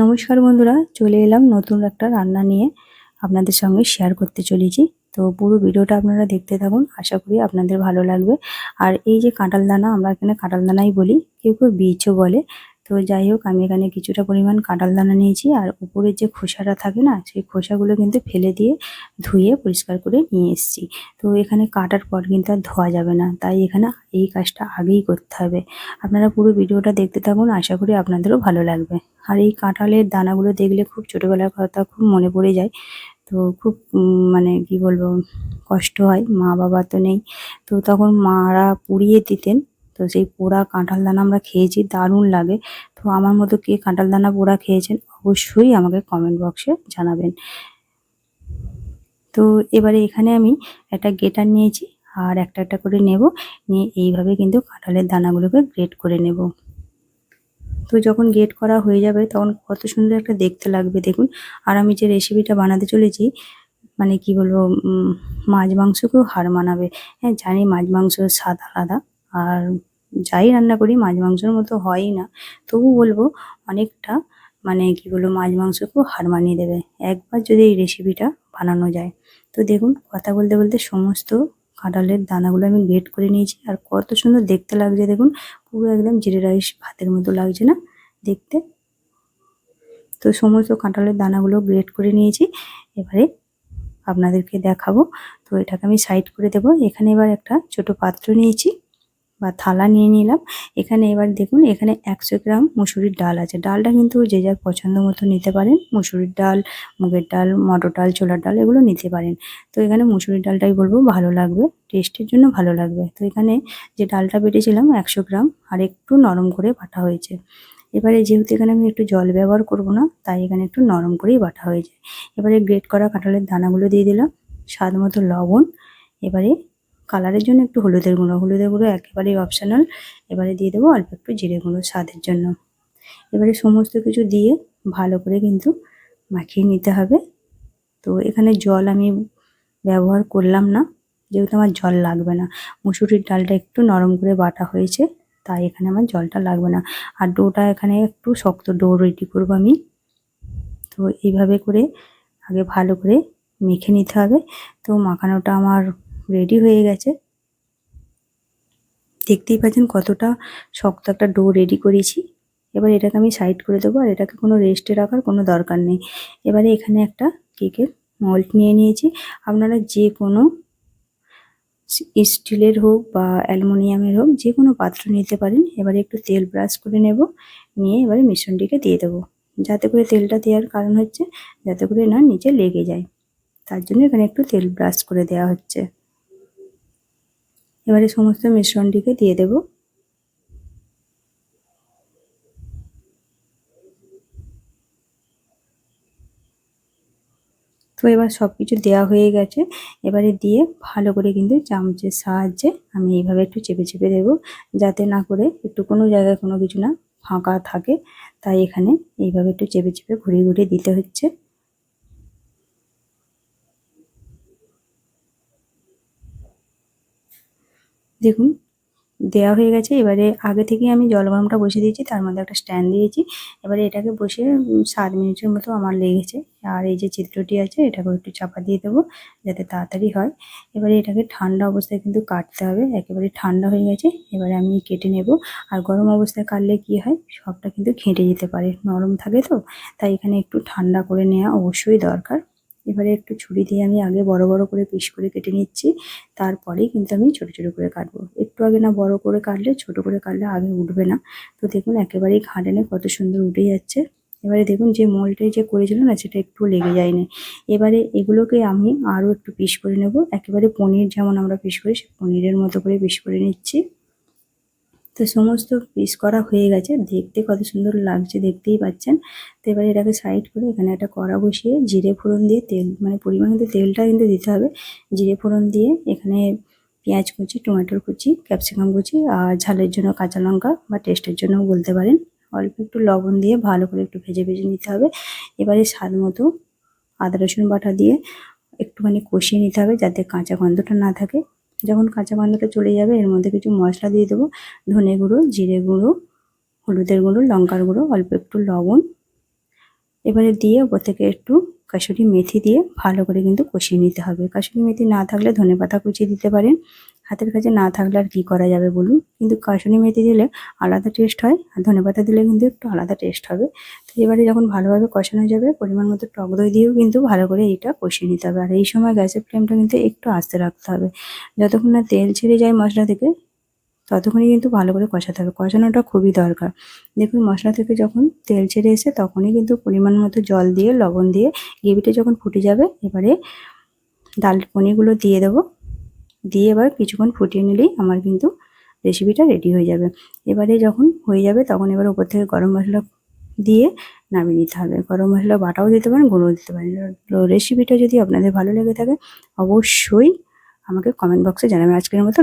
নমস্কার বন্ধুরা, চলে এলাম নতুন একটা রান্না নিয়ে আপনাদের সঙ্গে শেয়ার করতে চলেছি। তো পুরো ভিডিওটা আপনারা দেখতে থাকুন, আশা করি আপনাদের ভালো লাগবে। আর এই যে কাঁটাল দানা, আমরা এখানে কাঁটাল দানাই বলি, কেউ কেউ বীজও বলে। তো যাই হোক, আমি এখানে কিছুটা পরিমাণ কাঁঠাল দানা নিয়েছি আর উপরের যে খোসাটা থাকে না, সেই খোসাগুলো কিন্তু ফেলে দিয়ে ধুয়ে পরিষ্কার করে নিয়ে এসেছি। তো এখানে কাটার পর কিন্তু আর ধোয়া যাবে না, তাই এখানে এই কাজটা আগেই করতে হবে। আপনারা পুরো ভিডিওটা দেখতে থাকুন, আশা করি আপনাদেরও ভালো লাগবে। আর এই কাঁঠালের দানাগুলো দেখলে খুব ছোটোবেলার কথা খুব মনে পড়ে যায়, তো খুব মানে কি বলব, কষ্ট হয় মা বাবা তো নেই। তো তখন মারা পুড়িয়ে দিতেন তো সেই পোড়া কাঁঠাল দানা আমরা খেয়েছি, দারুণ লাগে। তো আমার মতো কে কাঁঠাল দানা পোড়া খেয়েছেন অবশ্যই আমাকে কমেন্ট বক্সে জানাবেন। তো এবারে এখানে আমি একটা গেটার নিয়েছি আর একটা একটা করে নেব, নিয়ে এইভাবে কিন্তু কাঁঠালের দানাগুলোকে গ্রেট করে নেব। তো যখন গেট করা হয়ে যাবে তখন কত সুন্দর একটা দেখতে লাগবে, দেখুন। আর আমি যে রেসিপিটা বানাতে চলেছি মানে কি বলব মাছ মাংসকেও হার মানাবে। হ্যাঁ জানি মাছ মাংসর স্বাদ আলাদা। আর যাই রান্না করি, মাছ মাংসর মতো হয়ই না। তবু বলব, অনেকটা মানে কি বলব, মাছ মাংসকেও হার মানিয়ে দেবে। একবার যদি এই রেসিপিটা বানানো যায়। তো দেখুন, কথা বলতে বলতে সমস্ত কাঁঠালের দানাগুলো আমি গ্রেট করে নিয়েছি। আর কত সুন্দর দেখতে লাগছে দেখুন, পুরো একদম জিরে রাইস ভাতের মতো লাগছে না দেখতে। তো সমস্ত কাঁঠালের দানাগুলো গ্রেট করে নিয়েছি। এবারে আপনাদেরকে দেখাবো। তো এটাকে আমি সাইড করে দেব। এখানে এবার একটা ছোট পাত্র নিয়েছি। বা থালা নিয়ে নিলাম। এখানে এবার দেখুন, এখানে একশো গ্রাম মুসুরির ডাল আছে। ডালটা কিন্তু যে যার পছন্দ মতো নিতে পারেন। মুসুরির ডাল, মুগের ডাল, মটর ডাল, ছোলার ডাল এগুলো নিতে পারেন। তো এখানে মুসুরির ডালটাই বলব, ভালো লাগবে। টেস্টের জন্য ভালো লাগবে। তো এখানে যে ডালটা বেটেছিলাম, একশো গ্রাম আর একটু নরম করে বাটা হয়েছে। এবারে যেহেতু এখানে আমি একটু জল ব্যবহার করব না, তাই এখানে একটু নরম করেই বাটা হয়েছে। এবারে গ্রেট করা কাঁঠালের দানাগুলো দিয়ে দিলাম, স্বাদ মতো লবণ। এবারে কালারের জন্য একটু হলুদের গুঁড়ো। হলুদের গুঁড়ো একেবারেই অপশানাল এবারে দিয়ে দেবো অল্প একটু জিরে গুঁড়ো স্বাদের জন্য। এবারে সমস্ত কিছু দিয়ে ভালো করে কিন্তু মাখিয়ে নিতে হবে। তো এখানে জল আমি ব্যবহার করলাম না, যেহেতু আমার জল লাগবে না। মুসুরির ডালটা একটু নরম করে বাটা হয়েছে, তাই এখানে আমার জলটা লাগবে না। আর ডোটা এখানে একটু শক্ত ডো রেডি করব আমি। তো এইভাবে করে আগে ভালো করে মেখে নিতে হবে। তো মাখানোটা আমার রেডি হয়ে গেছে। দেখতেই পাচ্ছেন কতটা শক্ত একটা ডো রেডি করেছি। এবার এটাকে আমি সাইড করে দেবো আর এটাকে কোনো রেস্টে রাখার কোনো দরকার নেই। এবারে এখানে একটা কেকের মল্ট নিয়ে নিয়েছি। আপনারা যে কোনো স্টিলের হোক বা অ্যালুমিনিয়ামের হোক যে কোনো পাত্র নিতে পারেন। এবারে একটু তেল ব্রাশ করে নেব, নিয়ে এবারে মিশ্রণটিকে দিয়ে দেবো। যাতে করে তেলটা দেওয়ার কারণ হচ্ছে, যাতে করে না নিচে লেগে যায়। তার জন্য এখানে একটু তেল ব্রাশ করে দেওয়া হচ্ছে। এবারে সমস্ত মিশ্রণটিকে দিয়ে দেব। তো এবার সব কিছু দেওয়া হয়ে গেছে। এবারে দিয়ে ভালো করে কিন্তু চামচের সাহায্যে আমি এইভাবে একটু চেপে চেপে দেবো, যাতে না করে একটু কোনো জায়গায় কোনো কিছু না ফাঁকা থাকে। তাই এখানে এইভাবে একটু চেপে চেপে ঘুরিয়ে ঘুরিয়ে দিতে হচ্ছে। দেখুন দেওয়া হয়ে গেছে। এবারে আগে থেকে আমি জল গরমটা বসিয়ে দিয়েছি, তার মধ্যে একটা স্ট্যান্ড দিয়েছি। এবারে এটাকে বসে সাত মিনিটের মতো আমার লেগেছে। আর এই যে চিত্রটি আছে এটাকে একটু চাপা দিয়ে দেবো, যাতে তাড়াতাড়ি হয়। এবারে এটাকে ঠান্ডা অবস্থায় কিন্তু কাটতে হবে, একেবারে ঠান্ডা হয়ে গেছে। এবারে আমি কেটে নেব। আর গরম অবস্থায় কাটলে কি হয়, সবটা কিন্তু ঘেঁটে যেতে পারে, নরম থাকে তো। তাই এখানে একটু ঠান্ডা করে নেওয়া অবশ্যই দরকার। এবারে একটু ছুরি দিয়ে আমি আগে বড় বড় করে পিস করে কেটে নিচ্ছি তারপরেই কিন্তু আমি ছোট ছোট করে কাটবো। একটু আগে না বড় করে কাটলে, ছোট করে কাটলে আগে উঠবে না। তো দেখুন একেবারেই ঘাটেনে কত সুন্দর উঠে যাচ্ছে। এবারে দেখুন যে মোলটাই যে করেছিল না, সেটা একটু লেগে যায়নি। এবারে এগুলোকে আমি আরও একটু পিস করে নেব। একেবারে পনির যেমন আমরা পিস করি সে পনিরের মতো করে পিস করে নিচ্ছি। তো সমস্ত পিস করা হয়ে গেছে। দেখতে কত সুন্দর লাগছে, দেখতেই পাচ্ছেন। তো এবারে এটাকে সাইড করে এখানে একটা কড়া বসিয়ে জিরে ফোড়ন দিয়ে তেল মানে পরিমাণ কিন্তু তেলটা কিন্তু দিতে হবে। জিরে ফোড়ন দিয়ে এখানে পেঁয়াজ কুচি, টমেটোর কুচি, ক্যাপসিকাম কুচি আর ঝালের জন্য কাঁচা লঙ্কা বা টেস্টের জন্য বলতে পারেন। অল্প একটু লবণ দিয়ে ভালো করে একটু ভেজে ভেজে নিতে হবে। এবারে স্বাদ মতো আদা রসুন বাটা দিয়ে একটুখানি কষিয়ে নিতে হবে যাতে কাঁচা গন্ধটা না থাকে। যখন কাঁচা গন্ধটা চলে যাবে, এর মধ্যে কিছু মশলা দিয়ে দেবো। ধনে গুঁড়ো, জিরে গুঁড়ো, হলুদের গুঁড়ো, লঙ্কার গুঁড়ো, অল্প একটু লবণ। এবারে দিয়ে ওপর থেকে একটু কাশুরি মেথি দিয়ে ভালো করে কিন্তু কষিয়ে নিতে হবে। কাশুরি মেথি না থাকলে ধনে পাতা কুচিয়ে দিতে পারেন। হাতের কাছে না থাকলে আর কী করা যাবে বলুন? কিন্তু কাসুরি মেথি দিলে আলাদা টেস্ট হয় আর ধনে পাতা দিলে কিন্তু একটু আলাদা টেস্ট হবে। তো এবারে যখন ভালোভাবে কষানো যাবে, পরিমাণ মতো টক দই দিয়েও কিন্তু ভালো করে এইটা কষিয়ে নিতে হবে। আর এই সময় গ্যাসের ফ্লেমটা কিন্তু একটু আস্তে রাখতে হবে। যতক্ষণ না তেল ছেড়ে যায় মশলা থেকে, ততক্ষণই কিন্তু ভালো করে কষাতে হবে। কষানোটা খুবই দরকার। দেখুন, মশলা থেকে যখন তেল ছেড়ে এসে তখনই কিন্তু পরিমাণ মতো জল দিয়ে, লবণ দিয়ে, গ্রেভিটা যখন ফুটে যাবে, এবারে ডাল পনিরগুলো দিয়ে দেবো। দিয়ে এবার কিছুক্ষণ ফুটিয়ে নিলেই আমার কিন্তু রেসিপিটা রেডি হয়ে যাবে। এবারে যখন হয়ে যাবে তখন এবার উপর থেকে গরম মশলা দিয়ে নামিয়ে নিতে হবে। গরম মশলা বাটাও দিতে পারেন গুঁড়ো দিতে পারেন। রেসিপিটা যদি আপনাদের ভালো লেগে থাকে, অবশ্যই আমাকে কমেন্ট বক্সে জানাবেন। আজকের মতো